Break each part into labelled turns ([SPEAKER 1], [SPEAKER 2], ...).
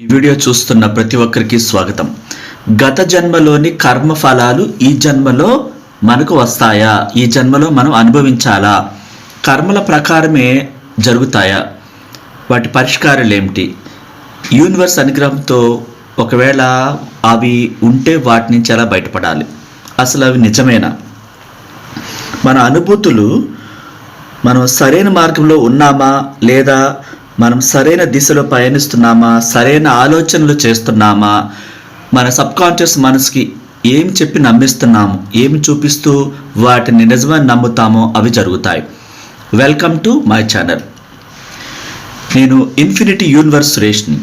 [SPEAKER 1] ఈ వీడియో చూస్తున్న ప్రతి ఒక్కరికి స్వాగతం. గత జన్మలోని కర్మ ఫలాలు ఈ జన్మలో మనకు వస్తాయా? ఈ జన్మలో మనం అనుభవించాలా? కర్మల ప్రకారమే జరుగుతాయా? వాటి పరిష్కారాలు ఏమిటి? యూనివర్స్ అనుగ్రహంతో ఒకవేళ అవి ఉంటే వాటి నుంచి ఎలా బయటపడాలి? అసలు అవి నిజమేనా? మన అనుభూతులు మనం సరైన మార్గంలో ఉన్నామా? లేదా మనం సరైన దిశలో పయనిస్తున్నామా? సరైన ఆలోచనలు చేస్తున్నామా? మన సబ్కాన్షియస్ మనసుకి ఏం చెప్పి నమ్మిస్తున్నాము? ఏమి చూపిస్తూ వాటిని నిజమని నమ్ముతామో అవి జరుగుతాయి. Welcome to my channel. నేను ఇన్ఫినిటీ యూనివర్స్ సురేష్ని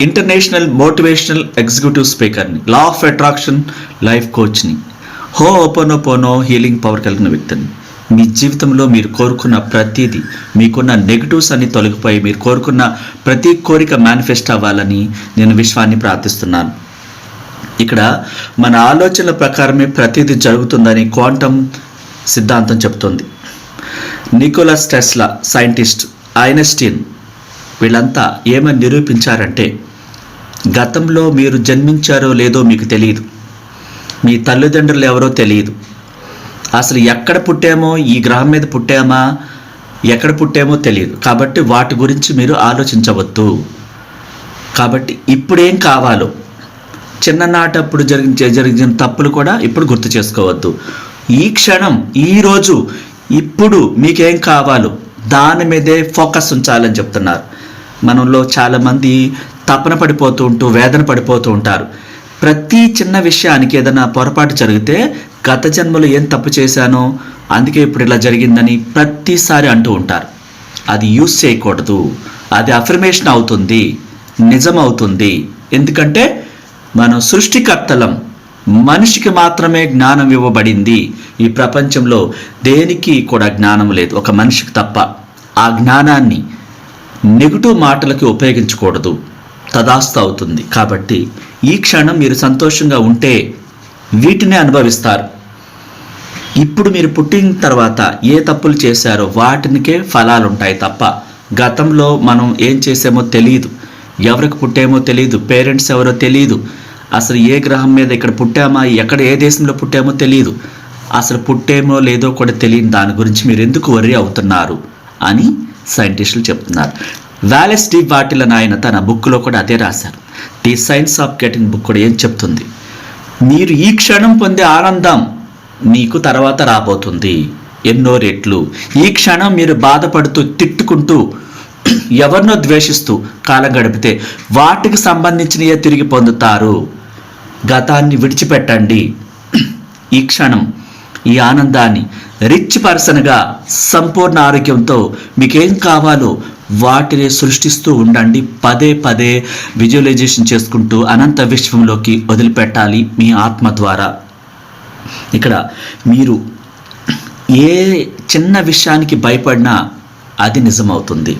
[SPEAKER 1] ఇంటర్నేషనల్ మోటివేషనల్ ఎగ్జిక్యూటివ్ స్పీకర్ని లా ఆఫ్ అట్రాక్షన్ లైఫ్ కోచ్ని హో ఓపెన్ పోనో హీలింగ్ పవర్ కలిగిన వ్యక్తిని. మీ జీవితంలో మీరు కోరుకున్న ప్రతిదీ మీకున్న నెగిటివ్స్ అన్ని తొలగిపోయి మీరు కోరుకున్న ప్రతి కోరిక మేనిఫెస్ట్ అవ్వాలని నేను విశ్వాన్ని ప్రార్థిస్తున్నాను. ఇక్కడ మన ఆలోచనల ప్రకారమే ప్రతిదీ జరుగుతుందని క్వాంటమ్ సిద్ధాంతం చెప్తుంది. నికోలస్ టెస్లా సైంటిస్ట్ ఐనస్టీన్ వీళ్ళంతా ఏమని నిరూపించారంటే గతంలో మీరు జన్మించారో లేదో మీకు తెలియదు. మీ తల్లిదండ్రులు ఎవరో తెలియదు. అసలు ఎక్కడ పుట్టామో ఈ గ్రహం మీద పుట్టామా ఎక్కడ పుట్టామో తెలియదు. కాబట్టి వాటి గురించి మీరు ఆలోచించవద్దు. కాబట్టి ఇప్పుడేం కావాలో చిన్ననాటప్పుడు జరిగిన జరిగిన తప్పులు కూడా ఇప్పుడు గుర్తు చేసుకోవద్దు. ఈ క్షణం ఈరోజు ఇప్పుడు మీకేం కావాలో దాని మీదే ఫోకస్ ఉంచాలని చెప్తున్నారు. మనలో చాలామంది తపన పడిపోతూ ఉంటూ వేదన పడిపోతూ ఉంటారు. ప్రతి చిన్న విషయానికి ఏదైనా పొరపాటు జరిగితే గత జన్మలో ఏం తప్పు చేశానో అందుకే ఇప్పుడు ఇలా జరిగిందని ప్రతిసారి అంటూ ఉంటారు. అది యూస్ చేయకూడదు. అది అఫర్మేషన్ అవుతుంది నిజం అవుతుంది. ఎందుకంటే మనం సృష్టికర్తలం మనిషికి మాత్రమే జ్ఞానం ఇవ్వబడింది. ఈ ప్రపంచంలో దేనికి కూడా జ్ఞానం లేదు. ఒక మనిషికి తప్ప. ఆ జ్ఞానాన్ని నెగిటివ్ మాటలకి ఉపయోగించకూడదు. తదాస్తు అవుతుంది. కాబట్టి ఈ క్షణం మీరు సంతోషంగా ఉంటే వీటినే అనుభవిస్తారు. ఇప్పుడు మీరు పుట్టిన తర్వాత ఏ తప్పులు చేశారో వాటినికే ఫలాలు ఉంటాయి తప్ప గతంలో మనం ఏం చేసామో తెలియదు ఎవరికి పుట్టామో తెలియదు పేరెంట్స్ ఎవరో తెలియదు అసలు ఏ గ్రహం మీద ఇక్కడ పుట్టామా ఎక్కడ ఏ దేశంలో పుట్టామో తెలియదు అసలు పుట్టేమో లేదో కూడా తెలియని దాని గురించి మీరు ఎందుకు వర్రీ అవుతున్నారు అని సైంటిస్టులు చెప్తున్నారు. వ్యాలెస్ డి వాటిల్ ఆయన తన బుక్లో కూడా అదే రాశారు. The science of getting book కూడా ఏం చెప్తుంది? మీరు ఈ క్షణం పొందే ఆనందం నీకు తర్వాత రాబోతుంది. ఎన్నో రెట్లు. ఈ క్షణం మీరు బాధపడుతూ తిట్టుకుంటూ ఎవరినో ద్వేషిస్తూ కాలం గడిపితే వాటికి సంబంధించినయే తిరిగి పొందుతారు. గతాన్ని విడిచిపెట్టండి. ఈ క్షణం ఈ ఆనందాన్ని రిచ్ పర్సన్గా సంపూర్ణ ఆరోగ్యంతో మీకేం కావాలో వాటిని సృష్టిస్తూ ఉండండి. పదే పదే విజువలైజేషన్ చేసుకుంటూ అనంత విశ్వంలోకి వదిలిపెట్టాలి మీ ఆత్మ ద్వారా. ఇక్కడ మీరు ఏ చిన్న విషయానికి భయపడినా అది నిజమవుతుంది.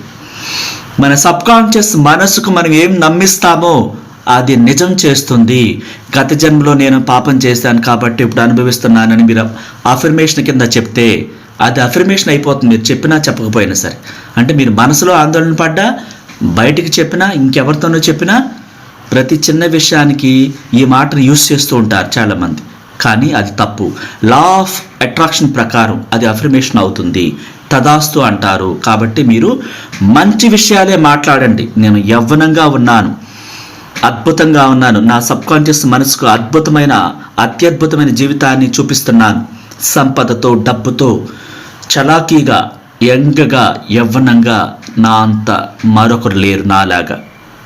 [SPEAKER 1] మన సబ్కాన్షియస్ మనసుకు మనం ఏం నమ్మిస్తామో అది నిజం చేస్తుంది. గత జన్మలో నేను పాపం చేశాను కాబట్టి ఇప్పుడు అనుభవిస్తున్నానని మీరు అఫర్మేషన్ కింద చెప్తే అది అఫర్మేషన్ అయిపోతుంది. మీరు చెప్పినా చెప్పకపోయినా సరే. అంటే మీరు మనసులో ఆందోళన పడ్డా బయటికి చెప్పినా ఇంకెవరితోనో చెప్పినా ప్రతి చిన్న విషయానికి ఈ మాటను యూస్ చేస్తూ ఉంటారు చాలామంది. కానీ అది తప్పు. లా ఆఫ్ అట్రాక్షన్ ప్రకారం అది అఫర్మేషన్ అవుతుంది. తదాస్తు అంటారు. కాబట్టి మీరు మంచి విషయాలే మాట్లాడండి. నేను యవ్వనంగా ఉన్నాను. అద్భుతంగా ఉన్నాను. నా సబ్కాన్షియస్ మనసుకు అద్భుతమైన అత్యద్భుతమైన జీవితాన్ని చూపిస్తున్నాను. సంపదతో డబ్బుతో చలాకీగా యంగగా యవ్వనంగా నా అంత మరొకరు లేరు నాలాగా.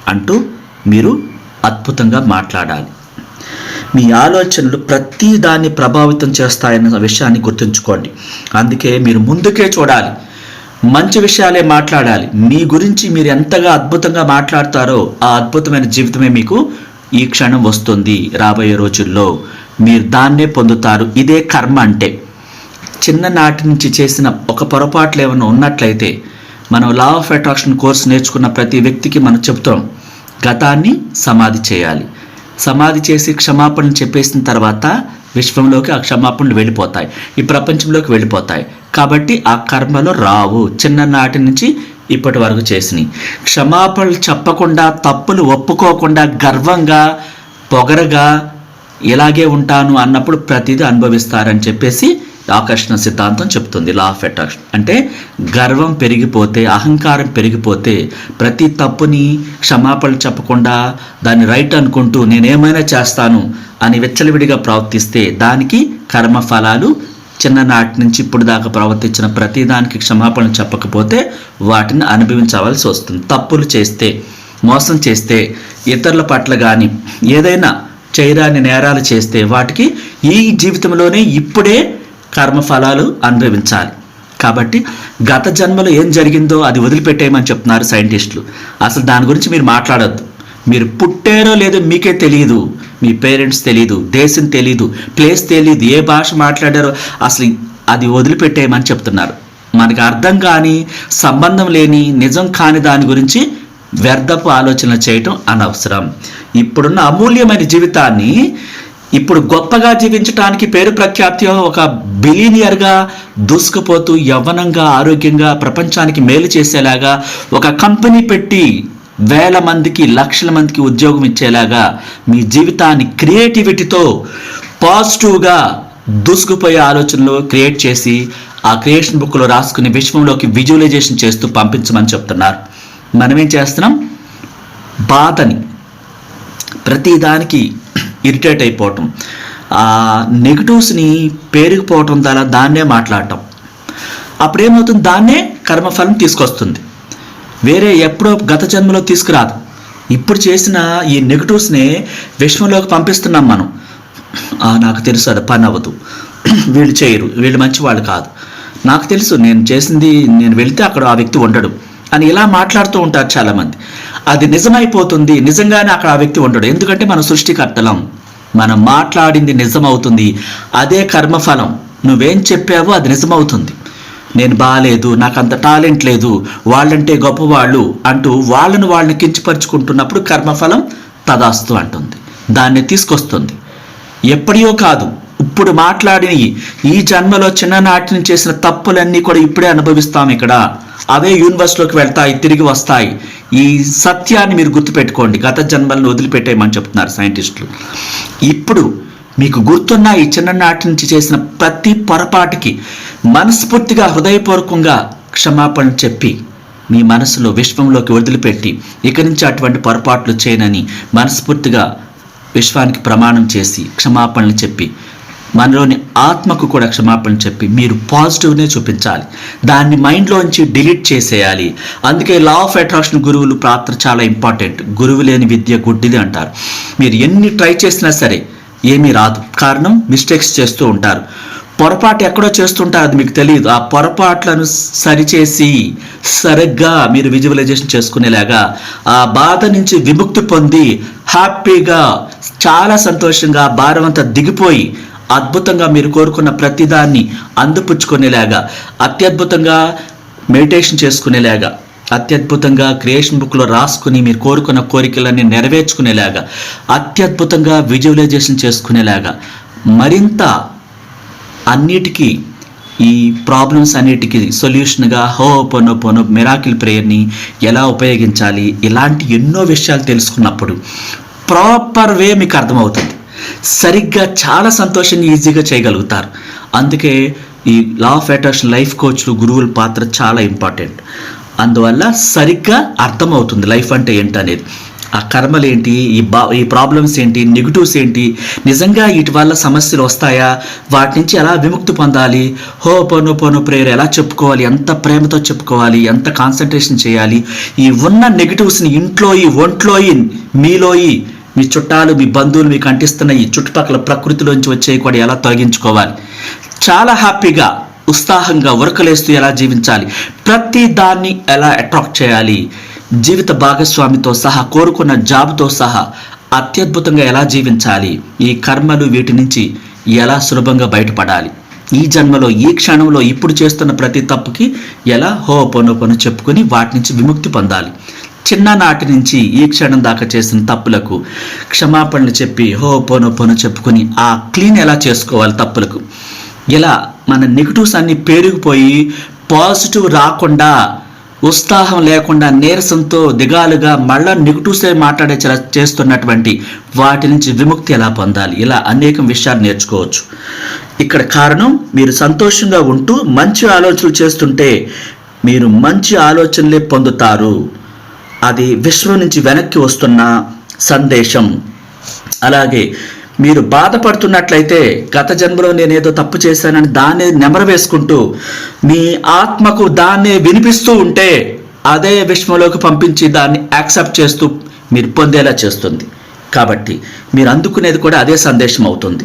[SPEAKER 1] అంటూ మీరు అద్భుతంగా మాట్లాడాలి. మీ ఆలోచనలు ప్రతి దాన్ని ప్రభావితం చేస్తాయన్న విషయాన్ని గుర్తుంచుకోండి. అందుకే మీరు ముందుకే చూడాలి. మంచి విషయాలే మాట్లాడాలి. మీ గురించి మీరు ఎంతగా అద్భుతంగా మాట్లాడతారో ఆ అద్భుతమైన జీవితమే మీకు ఈ క్షణం వస్తుంది రాబోయే రోజుల్లో. మీరు దాన్నే పొందుతారు. ఇదే కర్మ అంటే. చిన్ననాటి నుంచి చేసిన ఒక పొరపాట్లు ఏమైనా ఉన్నట్లయితే మనం లా ఆఫ్ అట్రాక్షన్ కోర్స్ నేర్చుకున్న ప్రతి వ్యక్తికి మనం చెప్తాం. గతాన్ని సమాధి చేయాలి. సమాధి చేసి క్షమాపణ చెప్పేసిన తర్వాత విశ్వంలోకి ఆ క్షమాపణలు వెళ్ళిపోతాయి. ఈ ప్రపంచంలోకి వెళ్ళిపోతాయి. కాబట్టి ఆ కర్మలో రావు. చిన్ననాటి నుంచి ఇప్పటి వరకు చేసినాయి క్షమాపణలు చెప్పకుండా తప్పులు ఒప్పుకోకుండా గర్వంగా పొగరగా ఇలాగే ఉంటాను అన్నప్పుడు ప్రతిదీ అనుభవిస్తారని చెప్పేసి ఆకర్షణ సిద్ధాంతం చెప్తుంది లా ఆఫ్ అట్రాక్షన్ అంటే గర్వం పెరిగిపోతే అహంకారం పెరిగిపోతే ప్రతి తప్పుని క్షమాపణలు చెప్పకుండా దాన్ని రైట్ అనుకుంటూ నేనేమైనా చేస్తాను అని వెచ్చలవిడిగా ప్రవర్తిస్తే దానికి కర్మ ఫలాలు చిన్ననాటి నుంచి ఇప్పుడు దాకా ప్రవర్తించిన ప్రతిదానికి క్షమాపణ క్షమాపణలు చెప్పకపోతే వాటిని అనుభవించవలసి వస్తుంది. తప్పులు చేస్తే మోసం చేస్తే ఇతరుల పట్ల కానీ ఏదైనా చేయరాని నేరాలు చేస్తే వాటికి ఈ జీవితంలోనే ఇప్పుడే కర్మఫలాలు అనుభవించాలి. కాబట్టి గత జన్మలో ఏం జరిగిందో అది వదిలిపెట్టేయమని చెప్తున్నారు సైంటిస్టులు. అసలు దాని గురించి మీరు మాట్లాడొద్దు. మీరు పుట్టారో లేదో మీకే తెలియదు మీ పేరెంట్స్ తెలియదు దేశం తెలియదు ప్లేస్ తెలియదు ఏ భాష మాట్లాడారో అసలు అది వదిలిపెట్టేయమని చెప్తున్నారు. మనకు అర్థం కాని సంబంధం లేని నిజం కాని దాని గురించి వ్యర్థపు ఆలోచనలు చేయటం అనవసరం. ఇప్పుడున్న అమూల్యమైన జీవితాన్ని ఇప్పుడు గొప్పగా జీవించటానికి పేరు ప్రఖ్యాతి ఒక బిలీనియర్గా దూసుకుపోతూ యవ్వనంగా ఆరోగ్యంగా ప్రపంచానికి మేలు చేసేలాగా ఒక కంపెనీ పెట్టి వేల మందికి లక్షల మందికి ఉద్యోగం ఇచ్చేలాగా మీ జీవితాన్ని క్రియేటివిటీతో పాజిటివ్గా దూసుకుపోయే ఆలోచనలు క్రియేట్ చేసి ఆ క్రియేషన్ బుక్లో రాసుకుని విశ్వంలోకి విజువలైజేషన్ చేస్తూ పంపించమని చెప్తున్నారు. మనం ఏం చేస్తున్నాం? బాధని ప్రతిదానికి ఇరిటేట్ అయిపోవటం. ఆ నెగిటివ్స్ని పేరుకుపోవటం ద్వారా దాన్నే మాట్లాడటం. అప్పుడేమవుతుంది? దాన్నే కర్మఫలం తీసుకొస్తుంది. వేరే ఎప్పుడో గత జన్మలో తీసుకురాదు. ఇప్పుడు చేసిన ఈ నెగిటివ్స్ని విశ్వంలోకి పంపిస్తున్నాం మనం. నాకు తెలుసు అది పని అవ్వదు. వీళ్ళు చేయరు. వీళ్ళు మంచి వాళ్ళు కాదు. నాకు తెలుసు నేను చేసింది నేను వెళితే అక్కడ ఆ వ్యక్తి ఉండడు అని ఇలా మాట్లాడుతూ ఉంటారు చాలామంది. అది నిజమైపోతుంది నిజంగానే అక్కడ ఆ వ్యక్తి ఉండడు. ఎందుకంటే మనం సృష్టికర్తలం. మనం మాట్లాడింది నిజమవుతుంది. అదే కర్మఫలం. నువ్వేం చెప్పావో అది నిజమవుతుంది. నేను బాగాలేదు నాకు అంత టాలెంట్ లేదు వాళ్ళంటే గొప్పవాళ్ళు అంటూ వాళ్ళను వాళ్ళని కించపరుచుకుంటున్నప్పుడు కర్మఫలం తదాస్తు అంటుంది. దాన్ని తీసుకొస్తుంది. ఎప్పటియో కాదు. ఇప్పుడు మాట్లాడిన ఈ జన్మలో చిన్ననాటి నుంచి చేసిన తప్పులన్నీ కూడా ఇప్పుడే అనుభవిస్తాం ఇక్కడ. అవే యూనివర్స్లోకి వెళ్తాయి తిరిగి వస్తాయి. ఈ సత్యాన్ని మీరు గుర్తుపెట్టుకోండి. గత జన్మలను వదిలిపెట్టేయమని చెప్తున్నారు సైంటిస్టులు ఇప్పుడు మీకు గుర్తున్న ఈ చిన్ననాటి నుంచి చేసిన ప్రతి పొరపాటుకి మనస్ఫూర్తిగా హృదయపూర్వకంగా క్షమాపణ చెప్పి మీ మనసులో విశ్వంలోకి వదిలిపెట్టి ఇక నుంచి అటువంటి పొరపాట్లు చేయనని మనస్ఫూర్తిగా విశ్వానికి ప్రమాణం చేసి క్షమాపణలు చెప్పి మనలోని ఆత్మకు కూడా క్షమాపణ చెప్పి మీరు పాజిటివ్నే చూపించాలి. దాన్ని మైండ్లోంచి డిలీట్ చేసేయాలి. అందుకే లా ఆఫ్ అట్రాక్షన్ గురువులు పాత్ర చాలా ఇంపార్టెంట్. గురువు లేని విద్య గుడ్డిది అంటారు. మీరు ఎన్ని ట్రై చేసినా సరే ఏమీ రాదు. కారణం మిస్టేక్స్ చేస్తూ ఉంటారు. పొరపాటు ఎక్కడో చేస్తుంటారు అది మీకు తెలియదు. ఆ పొరపాట్లను సరిచేసి సరిగ్గా మీరు విజువలైజేషన్ చేసుకునేలాగా ఆ బాధ నుంచి విముక్తి పొంది హ్యాపీగా చాలా సంతోషంగా భారమంతా దిగిపోయి అద్భుతంగా మీరు కోరుకున్న ప్రతిదాన్ని అందిపుచ్చుకునేలాగా అత్యద్భుతంగా మెడిటేషన్ చేసుకునేలాగా అత్యద్భుతంగా క్రియేషన్ బుక్లో రాసుకుని మీరు కోరుకున్న కోరికలన్నీ నెరవేర్చుకునేలాగా అత్యద్భుతంగా విజువలైజేషన్ చేసుకునేలాగా మరింత అన్నిటికీ ఈ ప్రాబ్లమ్స్ అన్నిటికీ సొల్యూషన్గా హో పొనో పొనో మిరాకిల్ ప్రేయర్ని ఎలా ఉపయోగించాలి ఇలాంటి ఎన్నో విషయాలు తెలుసుకున్నప్పుడు ప్రాపర్ వే మీకు అర్థమవుతుంది. సరిగ్గా చాలా సంతోషాన్ని ఈజీగా చేయగలుగుతారు. అందుకే ఈ లా ఆఫ్ అట్రాక్షన్ లైఫ్ కోచ్లు గురువుల పాత్ర చాలా ఇంపార్టెంట్ అందువల్ల సరిగ్గా అర్థమవుతుంది లైఫ్ అంటే ఏంటనేది. ఆ కర్మలు ఏంటి? ఈ బా ఈ ప్రాబ్లమ్స్ ఏంటి? నెగిటివ్స్ ఏంటి? నిజంగా వీటి వల్ల సమస్యలు వస్తాయా? వాటి నుంచి ఎలా విముక్తి పొందాలి? హో పోను పోను ప్రేయర్ ఎలా చెప్పుకోవాలి? ఎంత ప్రేమతో చెప్పుకోవాలి? ఎంత కాన్సన్ట్రేషన్ చేయాలి? ఈ ఉన్న నెగిటివ్స్ని ఇంట్లో ఈ ఒంట్లో ఈ మీలో ఈ మీ చుట్టాలు మీ బంధువులు మీకు అంటిస్తున్న ఈ చుట్టుపక్కల ప్రకృతిలోంచి వచ్చేవి కూడా ఎలా తొలగించుకోవాలి? చాలా హ్యాపీగా ఉత్సాహంగా ఉరకలేస్తూ ఎలా జీవించాలి? ప్రతి దాన్ని ఎలా అట్రాక్ట్ చేయాలి? జీవిత భాగస్వామితో సహా కోరుకున్న జాబ్తో సహా అత్యద్భుతంగా ఎలా జీవించాలి? ఈ కర్మలు వీటి నుంచి ఎలా సులభంగా బయటపడాలి? ఈ జన్మలో ఈ క్షణంలో ఇప్పుడు చేస్తున్న ప్రతి తప్పుకి ఎలా హో పొను పొను చెప్పుకొని వాటి నుంచి విముక్తి పొందాలి? చిన్ననాటి నుంచి ఈ క్షణం దాకా చేసిన తప్పులకు క్షమాపణలు చెప్పి హో పోనో పోనో చెప్పుకొని ఆ క్లీన్ ఎలా చేసుకోవాలి తప్పులకు? ఇలా మన నెగిటివ్స్ అన్ని పెరిగిపోయి పాజిటివ్ రాకుండా ఉత్సాహం లేకుండా నీరసంతో దిగాలుగా మళ్ళా నెగిటివ్సే మాట్లాడే చేస్తున్నటువంటి వాటి నుంచి విముక్తి ఎలా పొందాలి? ఇలా అనేక విషయాలు నేర్చుకోవచ్చు. ఇక్కడ కారణం మీరు సంతోషంగా ఉంటూ మంచి ఆలోచనలు చేస్తుంటే మీరు మంచి ఆలోచనలే పొందుతారు. అది విశ్వం నుంచి వెనక్కి వస్తున్న సందేశం. అలాగే మీరు బాధపడుతున్నట్లయితే గత జన్మలో నేనేదో తప్పు చేశానని దాన్ని నెమరు వేసుకుంటూ మీ ఆత్మకు దాన్ని వినిపిస్తూ ఉంటే అదే విశ్వంలోకి పంపించి దాన్ని యాక్సెప్ట్ చేస్తూ మీరు పొందేలా చేస్తుంది. కాబట్టి మీరు అందుకునేది కూడా అదే సందేశం అవుతుంది.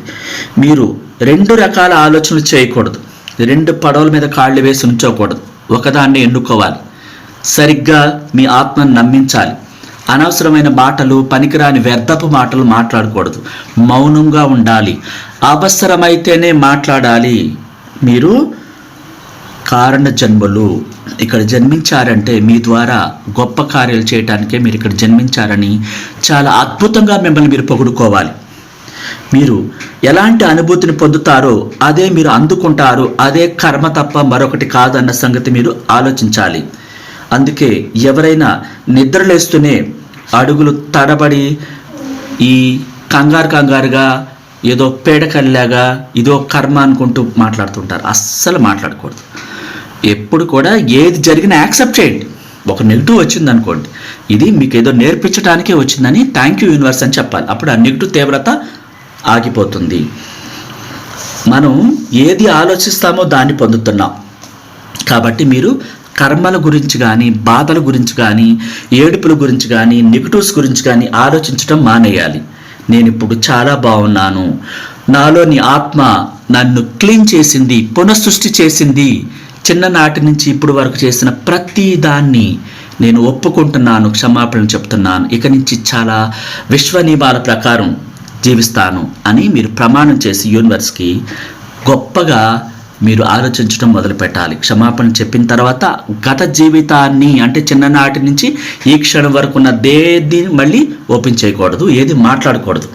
[SPEAKER 1] మీరు రెండు రకాల ఆలోచనలు చేయకూడదు. రెండు పడవల మీద కాళ్ళు వేసి ఉంచకూడదు ఒకదాన్ని ఎన్నుకోవాలి. సరిగ్గా మీ ఆత్మను నమ్మించాలి. అనవసరమైన మాటలు పనికిరాని వ్యర్థపు మాటలు మాట్లాడకూడదు. మౌనంగా ఉండాలి. అవసరమైతేనే మాట్లాడాలి. మీరు కారణ జన్మలు. ఇక్కడ జన్మించారంటే మీ ద్వారా గొప్ప కార్యాలు చేయటానికే మీరు ఇక్కడ జన్మించారని చాలా అద్భుతంగా మిమ్మల్ని మీరు పొగుడుకోవాలి. మీరు ఎలాంటి అనుభూతిని పొందుతారో అదే మీరు అందుకుంటారు. అదే కర్మ తప్ప మరొకటి కాదన్న సంగతి మీరు ఆలోచించాలి. అందుకే ఎవరైనా నిద్రలేస్తూనే అడుగులు తడబడి ఈ కంగారు కంగారుగా ఏదో పేడకల్లాగా ఇదో కర్మ అనుకుంటూ మాట్లాడుతుంటారు. అస్సలు మాట్లాడకూడదు. ఎప్పుడు కూడా ఏది జరిగినా యాక్సెప్ట్ చేయండి. ఒక నెగిటివ్ వచ్చింది అనుకోండి ఇది మీకు ఏదో నేర్పించడానికే వచ్చిందని థ్యాంక్ యూ యూనివర్స్ అని చెప్పాలి. అప్పుడు ఆ నెగిటివ్ తీవ్రత ఆగిపోతుంది. మనం ఏది ఆలోచిస్తామో దాన్ని పొందుతున్నాం. కాబట్టి మీరు కర్మల గురించి కానీ బాధల గురించి కానీ ఏడుపుల గురించి కానీ నెగిటివ్స్ గురించి కానీ ఆలోచించడం మానేయాలి. నేను ఇప్పుడు చాలా బాగున్నాను. నాలోని ఆత్మ నన్ను క్లీన్ చేసింది పునఃసృష్టి చేసింది. చిన్ననాటి నుంచి ఇప్పుడు వరకు చేసిన ప్రతి దాన్ని నేను ఒప్పుకుంటున్నాను క్షమాపణ చెప్తున్నాను. ఇక నుంచి చాలా విశ్వ నియమాల ప్రకారం జీవిస్తాను అని మీరు ప్రమాణం చేసి యూనివర్స్కి గొప్పగా మీరు ఆలోచించడం మొదలు పెట్టాలి. క్షమాపణ చెప్పిన తర్వాత గత జీవితాన్ని అంటే చిన్ననాటి నుంచి ఈ క్షణం వరకు ఉన్న దేన్ని మళ్ళీ ఓపెన్ చేయకూడదు ఏది మాట్లాడకూడదు.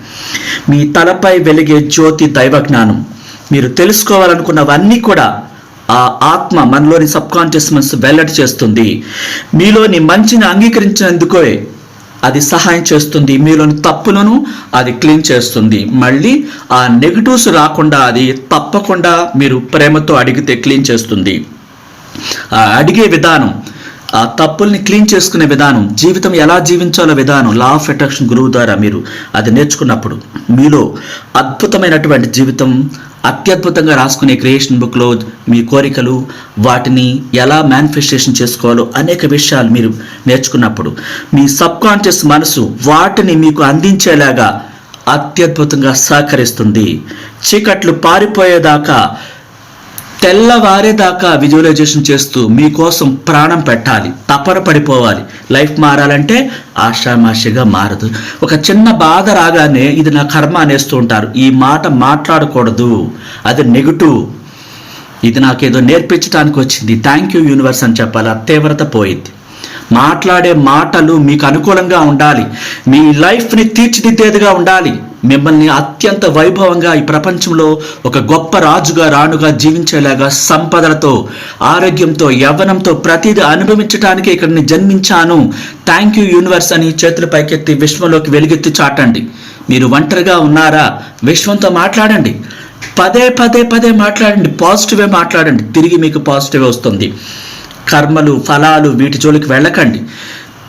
[SPEAKER 1] మీ తలపై వెలిగే జ్యోతి దైవ జ్ఞానం మీరు తెలుసుకోవాలనుకున్నవన్నీ కూడా ఆ ఆత్మ మనలోని సబ్కాన్షియస్ మనసు వెల్లడి చేస్తుంది. మీలోని మంచిని అంగీకరించినందుకే అది సహాయం చేస్తుంది. మీలోని తప్పులను అది క్లీన్ చేస్తుంది. మళ్ళీ ఆ నెగిటివ్స్ రాకుండా అది తప్పకుండా మీరు ప్రేమతో అడిగితే క్లీన్ చేస్తుంది. ఆ అడిగే విధానం ఆ తప్పుల్ని క్లీన్ చేసుకునే విధానం జీవితం ఎలా జీవించాలో విధానం లా ఆఫ్ అట్రాక్షన్ గురువు ద్వారా మీరు అది నేర్చుకున్నప్పుడు మీలో అద్భుతమైనటువంటి జీవితం అత్యద్భుతంగా రాసుకునే క్రియేషన్ బుక్లో మీ కోరికలు వాటిని ఎలా మేనిఫెస్టేషన్ చేసుకోవాలో అనేక విషయాలు మీరు నేర్చుకున్నప్పుడు మీ సబ్ కాన్షియస్ మనసు వాటిని మీకు అందించేలాగా అత్యద్భుతంగా సహకరిస్తుంది. చీకట్లు పారిపోయేదాకా తెల్లవారేదాకా విజువలైజేషన్ చేస్తూ మీకోసం ప్రాణం పెట్టాలి తపన పడిపోవాలి. లైఫ్ మారాలంటే ఆషామాషిగా మారదు. ఒక చిన్న బాధ రాగానే ఇది నా కర్మ అనేస్తూ ఉంటారు. ఈ మాట మాట్లాడకూడదు. అది నెగిటివ్. ఇది నాకేదో నేర్పించడానికి వచ్చింది. థ్యాంక్ యూ యూనివర్స్ అని చెప్పాలి. ఆ తీవ్రత పోయింది. మాట్లాడే మాటలు మీకు అనుకూలంగా ఉండాలి. మీ లైఫ్ని తీర్చిదిద్దేదిగా ఉండాలి. మిమ్మల్ని అత్యంత వైభవంగా ఈ ప్రపంచంలో ఒక గొప్ప రాజుగా రాణుగా జీవించేలాగా సంపదలతో ఆరోగ్యంతో యవ్వనంతో ప్రతిదీ అనుభవించడానికి ఇక్కడ జన్మించాను. థ్యాంక్ యూ యూనివర్స్ అని చేతులు పైకెత్తి విశ్వంలోకి వెలుగెత్తి చాటండి. మీరు ఒంటరిగా ఉన్నారా? విశ్వంతో మాట్లాడండి. పదే పదే పదే మాట్లాడండి. పాజిటివే మాట్లాడండి. తిరిగి మీకు పాజిటివే వస్తుంది. కర్మలు ఫలాలు వీటి జోలికి వెళ్ళకండి.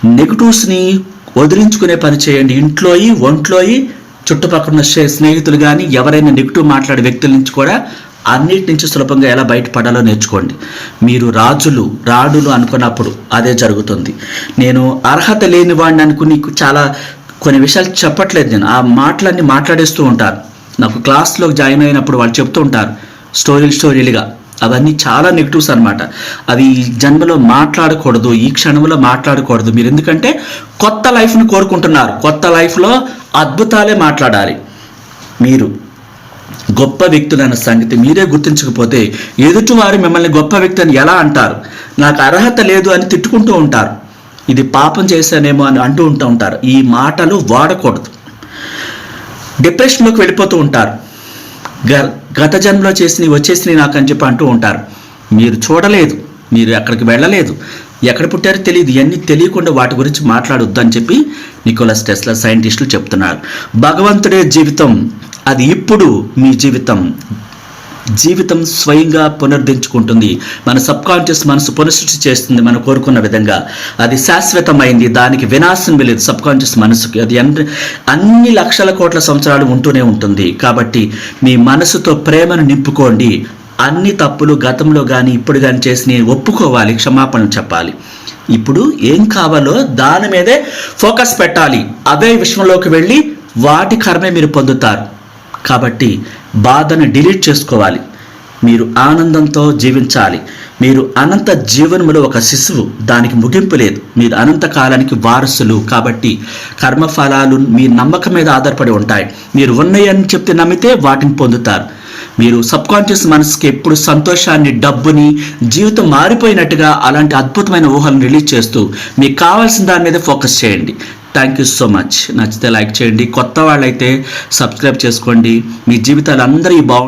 [SPEAKER 1] నెగిటివ్స్ని వదిలించుకునే పని చేయండి. ఇంట్లోయి ఒంట్లోయి చుట్టుపక్కల ఉన్న స్నేహితులు కానీ ఎవరైనా నెగిటివ్ మాట్లాడే వ్యక్తుల నుంచి కూడా అన్నిటి నుంచి సులభంగా ఎలా బయటపడాలో నేర్చుకోండి. మీరు రాజులు రాడులు అనుకున్నప్పుడు అదే జరుగుతుంది. నేను అర్హత లేని వాడిని అనుకుని చాలా కొన్ని విషయాలు చెప్పట్లేదు నేను. ఆ మాటలన్నీ మాట్లాడేస్తూ ఉంటారు. నాకు క్లాస్లో జాయిన్ అయినప్పుడు వాళ్ళు చెప్తూ ఉంటారు. స్టోరీలు స్టోరీలుగా. అవన్నీ చాలా నెగిటివ్స్ అనమాట అవి ఈ జన్మలో మాట్లాడకూడదు ఈ క్షణంలో మాట్లాడకూడదు. మీరు ఎందుకంటే కొత్త లైఫ్ని కోరుకుంటున్నారు. కొత్త లైఫ్లో అద్భుతాలే మాట్లాడాలి. మీరు గొప్ప వ్యక్తులన్న సంగతి మీరే గుర్తించకపోతే ఎదుటివారు మిమ్మల్ని గొప్ప వ్యక్తి అని ఎలా అంటారు? నాకు అర్హత లేదు అని తిట్టుకుంటూ ఉంటారు. ఇది పాపం చేశానేమో అని అంటూ ఉంటూ ఉంటారు. ఈ మాటలు వాడకూడదు. డిప్రెషన్లోకి వెళ్ళిపోతూ ఉంటారు. గత జన్మలో చేసినవి వచ్చేసినవి నాకు అని చెప్పి అంటూ ఉంటారు. మీరు చూడలేదు మీరు ఎక్కడికి వెళ్ళలేదు. ఎక్కడ పుట్టారో తెలియదు ఇవన్నీ తెలియకుండా వాటి గురించి మాట్లాడొద్దు అని చెప్పి నికోలస్ టెస్లా సైంటిస్టులు చెప్తున్నారు. భగవంతుడే జీవితం అది ఇప్పుడు మీ జీవితం. జీవితం స్వయంగా పునరుద్ధరించుకుంటుంది మన సబ్ కాన్షియస్ మనసు పునఃసృష్టి చేస్తుంది మనం కోరుకున్న విధంగా. అది శాశ్వతమైంది. దానికి వినాశం లేదు సబ్ కాన్షియస్ మనసుకి. అది అన్ని అన్ని లక్షల కోట్ల సంవత్సరాలు ఉంటూనే ఉంటుంది. కాబట్టి మీ మనసుతో ప్రేమను నింపుకోండి. అన్ని తప్పులు గతంలో కానీ ఇప్పుడు కానీ చేసి ఒప్పుకోవాలి. క్షమాపణ చెప్పాలి. ఇప్పుడు ఏం కావాలో దాని మీదే ఫోకస్ పెట్టాలి. అదే విషయంలోకి వెళ్ళి వాటి కర్మే మీరు పొందుతారు. కాబట్టి బాధను డిలీట్ చేసుకోవాలి. మీరు ఆనందంతో జీవించాలి. మీరు అనంత జీవనములో ఒక శిశువు దానికి ముగింపు లేదు. మీరు అనంత కాలానికి వారసులు కాబట్టి కర్మఫలాలు మీ నమ్మకం మీద ఆధారపడి ఉంటాయి. మీరు ఉన్నాయని చెప్తే నమ్మితే వాటిని పొందుతారు. మీరు సబ్ కాన్షియస్ మనసుకి ఎప్పుడు సంతోషాన్ని డబ్బుని జీవితం మారిపోయినట్టుగా అలాంటి అద్భుతమైన ఊహలను రిలీజ్ చేస్తూ మీకు కావాల్సిన దాని మీద ఫోకస్ చేయండి. థ్యాంక్ యూ సో మచ్ నచ్చితే లైక్ చేయండి. కొత్త వాళ్ళైతే సబ్స్క్రైబ్ చేసుకోండి. మీ జీవితాలు అందరూ బాగు